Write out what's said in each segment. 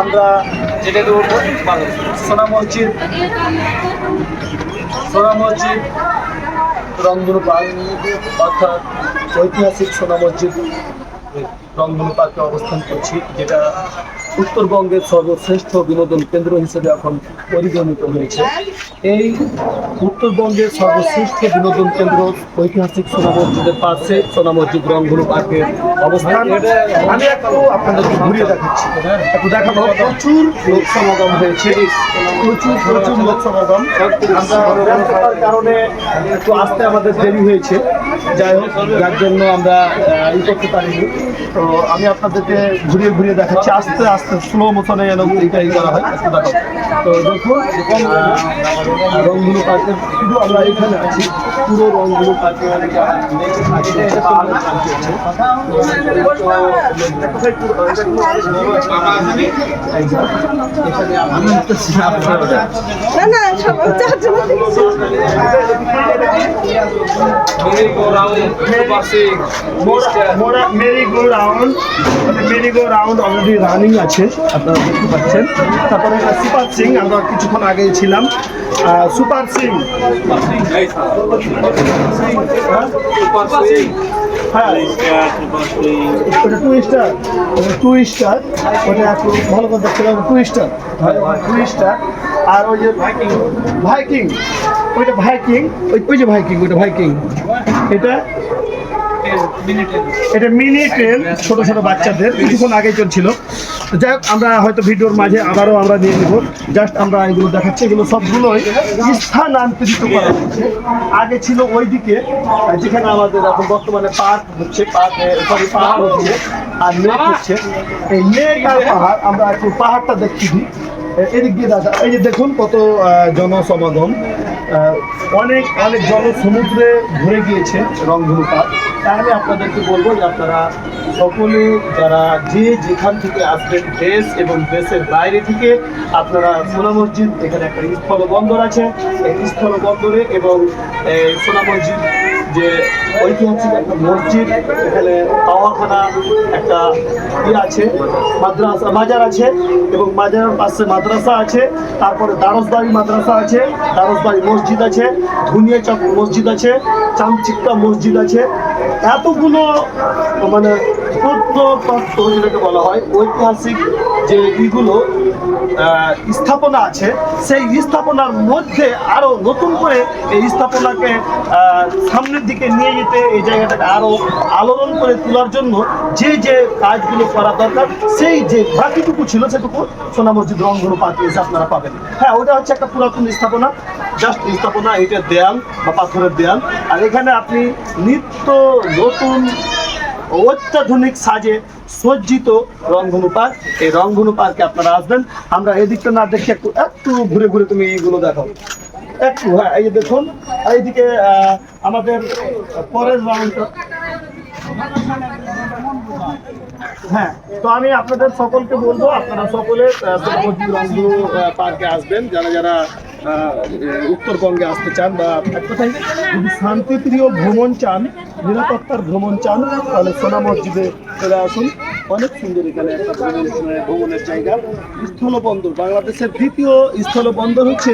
আমরা যেটা করব, সোনা মসজিদ। সোনা মসজিদ, রংধনু পার্ক। অর্থাৎ ঐতিহাসিক সোনা মসজিদ রংধনু পার্কে অবস্থান করছি, যেটা উত্তরবঙ্গের সর্বশ্রেষ্ঠ বিনোদন কেন্দ্র হিসেবে এখন পরিগণিত হয়েছে। এই উত্তরবঙ্গের সর্বশ্রেষ্ঠ বিনোদন কেন্দ্র ঐতিহাসিক সোনা মসজিদের পাশে সোনা মসজিদ রংধনু পার্কের অবস্থান। আমি একটু আপনাদেরকে ঘুরিয়ে দেখাচ্ছি। একটু দেখাবো। প্রচুর লোক সমাগম হয়েছে। প্রচুর প্রচুর লোক সমাগম আমরা কারণে একটু আসতে আমাদের দেরি হয়েছে। যাই হোক, যার জন্য আমরা ই করতে পারিনি। তো আমি আপনাদেরকে ঘুরিয়ে ঘুরিয়ে দেখাচ্ছি। আস্তে আস্তে স্লো মোশনে যেন এইটা ই করা হয়। দেখো তো দেখুন আহ, রংধনু শুধু আমরা এখানে আছি পুরো রংধনু পার্কে আমি না না সবাই চারজন merry go round merry go round already running আছে আপনারা দেখতে পাচ্ছেন। তারপরে সুপার সিং, আমরা কিছুক্ষণ আগেই ছিলাম। Super swing. হ্যাঁ টু স্টার ওটা ভালো টু আর ওই যে ভাইকিং ভাইকিং ওইটা ভাইকিং ওই ওই যে ভাইকিং ওইটা ভাইকিং এটা এটা মিনি ট্রেন ছোট ছোট বাচ্চাদের কিছুক্ষণ আগে চলছিল। যাই হোক আমরা হয়তো ভিডিওর মাঝে আবারও আমরা নিয়ে নেব। জাস্ট আমরা এগুলো দেখাচ্ছি এগুলো সবগুলোই স্থানান্তরিত করা হচ্ছে। আগে ছিল ওইদিকে আহ, যেখানে আমাদের এখন বর্তমানে পার্ক হচ্ছে পার্ক পাহাড় হচ্ছে আর লেক হচ্ছে। এই লেক আর পাহাড় আমরা একটু পাহাড়টা দেখছি এদিক দিয়ে দেখা এই যে দেখুন কত জনসমাগম। অনেক অনেক জন সমুদ্রে ঘুরে গিয়েছে রংধনু পার্ক তাহলে আপনাদেরকে বলব যে আপনারা সকলে যারা যে যেখান থেকে আসবেন দেশ এবং দেশের বাইরে থেকে, আপনারা সোনা মসজিদ, এখানে একটা স্থল বন্দর আছে। এই স্থল বন্দরে এবং সোনা মসজিদ যে ঐতিহাসিক একটা মসজিদ, এখানে পাওয়াখানা একটা ইয়ে আছে, মাদ্রাসা মাজার আছে এবং মাজারের পাশে মাদ্রাসা আছে, তারপরে দারসবাড়ি মাদ্রাসা আছে দারসবাড়ি মসজিদ আছে ধুনিয়া চক মসজিদ আছে, চামচিক্কা মসজিদ আছে। এতগুলো মানে প্রত্নতত্ত্ব যেটাকে বলা হয়, ঐতিহাসিক যে ইগুলো স্থাপনা আছে। সেই স্থাপনার মধ্যে আরও নতুন করে এই স্থাপনাকে সামনের দিকে নিয়ে যেতে, এই জায়গাটাকে আরও আলোড়ন করে তোলার জন্য যে যে কাজগুলো করা দরকার, সেই যে বাকিটুকু ছিল সেটুকু সোনা মসজিদ পার্কে এসে আপনারা পাবেন। হ্যাঁ ওটা হচ্ছে একটা পুরাতন স্থাপনা। জাস্ট স্থাপনা, এটা দেয়াল বা পাথরের দেয়াল। আর এখানে আপনি নিত্য নতুন, অত্যাধুনিক সাজে সজ্জিত রংধনু পার্ক এই রংধনু পার্কে আপনারা আসবেন। আমরা এদিকটা না দেখে একটু একটু ঘুরে ঘুরে তুমি এইগুলো দেখো একটু হ্যাঁ এই দেখুন, এইদিকে আমাদের পরের রাউন্ডটা হ্যাঁ তো আমি আপনাদের সকলকে বলব, আপনারা সকলে পার্কে আসবেন, যারা যারা উত্তরবঙ্গে আসতে চান বা এক কথায় যদি শান্তিপ্রিয় ভ্রমণ চান, নিরাপত্তার ভ্রমণ চান, তাহলে সোনা মসজিদে চলে আসুন। অনেক সুন্দর এখানে একটা ভ্রমণের জায়গা। স্থলবন্দর, বাংলাদেশের দ্বিতীয় স্থলবন্দর হচ্ছে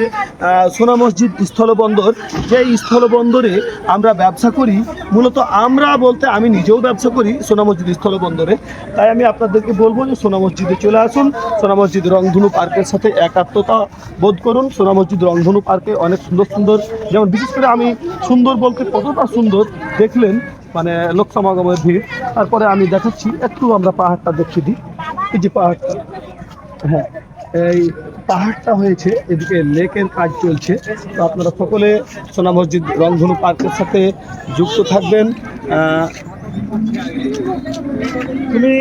সোনা মসজিদ স্থলবন্দর। যে স্থলবন্দরে আমরা ব্যবসা করি, মূলত আমরা বলতে আমি নিজেও ব্যবসা করি সোনা মসজিদ স্থলবন্দরে। তাই আমি আপনাদেরকে বলব যে সোনা মসজিদে চলে আসুন। সোনা মসজিদ রংধনু পার্কের সাথে একাত্মতা বোধ করুন। সোনা মসজিদ রংধনু পার্কে অনেক সুন্দর সুন্দর, যেমন বিশেষ করে আমি সুন্দর বলতে কতটা সুন্দর দেখলেন মানে লোক সমাগমের ভিড়। তারপরে আমি দেখাচ্ছি, একটু আমরা পাহাড়টা দেখিয়ে দিই। এই যে পাহাড়টা হ্যাঁ এই পাহাড়টা হয়েছে, এদিকে লেকের কাজ চলছে। তো আপনারা সকলে সোনা মসজিদ রংধনু পার্কের সাথে যুক্ত থাকবেন। তুমি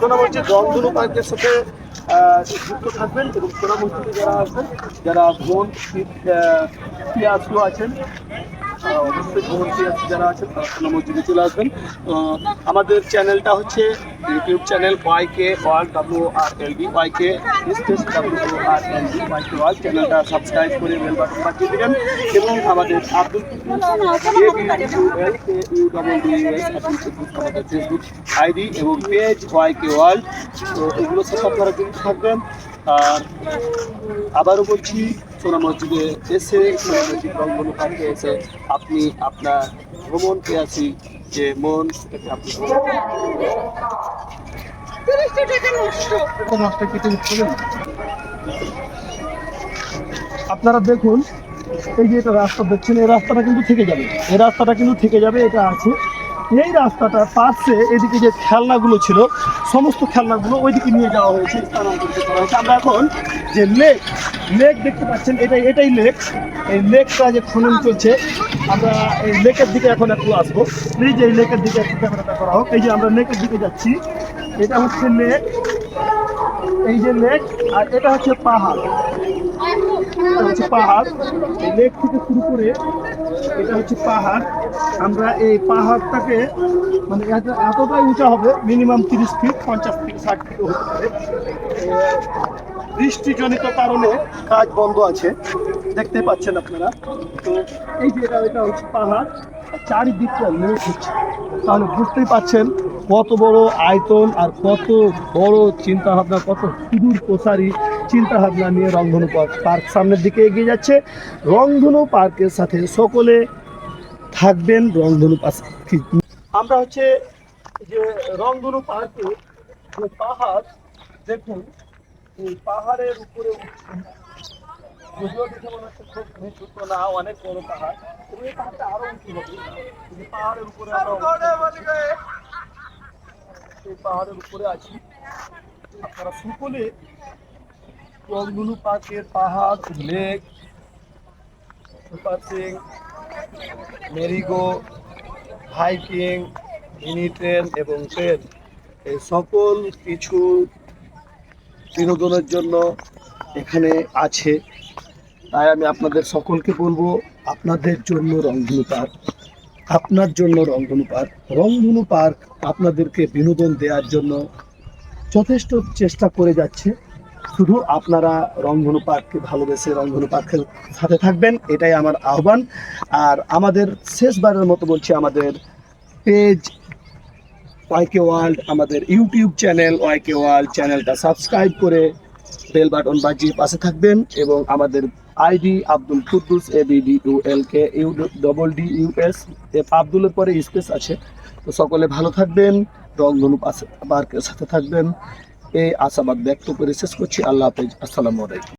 সোনা মসজিদ রংধনু পার্কের সাথে যুক্ত থাকবেন এবং সোনা মসজিদে যারা আসবেন যারা বোন পিয়াসু আছেন তারা যারা চলে আসবেন। আমাদের চ্যানেলটা হচ্ছে YouTube channel Y K world W R L B Y K space W R L B Y K world চ্যানেলটা সাবস্ক্রাইব করে বেল বাটন বাজিয়ে দেবেন এবং আমাদের আব্দুল ফেসবুক আইডি এবং পেজ ওয়াই কে ওয়ার্ল্ড তো এগুলো সাথে আপনারা কিন্তু থাকবেন। আর আবারও বলছি সোনা মসজিদে এসে সোনা মসজিদ এসে আপনি আপনার ভ্রমণ পেয়াসি যে মন আপনি আপনারা দেখুন, এই যে এটা রাস্তা দেখছেন, এই রাস্তাটা কিন্তু থেকে যাবে। এই রাস্তাটা কিন্তু থেকে যাবে, এটা আছে। এই রাস্তাটার পাশে এদিকে যে খেলনাগুলো ছিল, সমস্ত খেলনাগুলো ওইদিকে নিয়ে যাওয়া হয়েছে, স্থানান্তরিত করা হয়েছে। আমরা এখন যে লেক লেক দেখতে পাচ্ছেন, এটাই এটাই লেক এই লেকটা যে খনন চলছে, আমরা এই লেকের দিকে এখন একটু আসব। এই যে এই লেকের দিকে একটু ক্যামেরাটা করা হোক। এই যে আমরা লেকের দিকে যাচ্ছি, এটা হচ্ছে লেক এই যে লেক আর এটা হচ্ছে পাহাড়। এটা হচ্ছে পাহাড়। লেক থেকে শুরু করে এটা হচ্ছে পাহাড়। আমরা এই পাহাড়টাকে মানে এতটাই উঁচা হবে মিনিমাম তিরিশ ফিট পঞ্চাশ থেকে ষাট ফিট হতে পারে। বৃষ্টিজনিত কারণে কাজ বন্ধ আছে। দেখতে পাচ্ছেন আপনারা। এই যে এটা হচ্ছে পাহাড়। চারিদিকটা লেক হচ্ছে। তাহলে বুঝতেই পাচ্ছেন কত বড় আয়তন আর কত বড় চিন্তা ভাবনা কত সুদূর প্রসারী চিন্তা ভাবনা নিয়ে রংধনু পার্ক পার্ক সামনের দিকে এগিয়ে যাচ্ছে। রংধনু পার্কের সাথে সকলে থাকবেন রংধনু পাশে আমরা হচ্ছে যে রংধনু পার্কে যে পাহাড়, দেখুন, এই পাহাড়ের উপরে দেখে খুব না, অনেক বড় পাহাড়। পাহাড়ের উপরে পাহাড়ের উপরে আছি। আপনারা সকলে রংধনু পার্কের পাহাড়, lake super swing merry go, hiking, mini train এবং ট্রেন। এই সকল কিছু বিনোদনের জন্য এখানে আছে। তাই আমি আপনাদের সকলকে বলব, আপনাদের জন্য রংধনু পার্ক, আপনার জন্য রংধনু পার্ক। রংধনু পার্ক আপনাদেরকে বিনোদন দেওয়ার জন্য যথেষ্ট চেষ্টা করে যাচ্ছে। শুধু আপনারা রংধনু পার্ককে ভালোবেসে রংধনু পার্কের সাথে থাকবেন, এটাই আমার আহ্বান। আর আমাদের শেষবারের মতো বলছি, আমাদের পেজ ওয়াইকে ওয়ার্ল্ড, আমাদের YouTube channel Y K world চ্যানেলটা সাবস্ক্রাইব করে বেল বাটন বাজিয়ে পাশে থাকবেন এবং আমাদের ID Abdul Kuddus A B D U L K U double D U S আব্দুলের পরে স্পেস আছে। তো সকলে ভালো থাকবেন, রংধনু পাশে পার্কের সাথে থাকবেন। এই আশাবাদ ব্যক্ত করে শেষ করছি। আল্লাহ হাফেজ। আসসালামু আলাইকুম।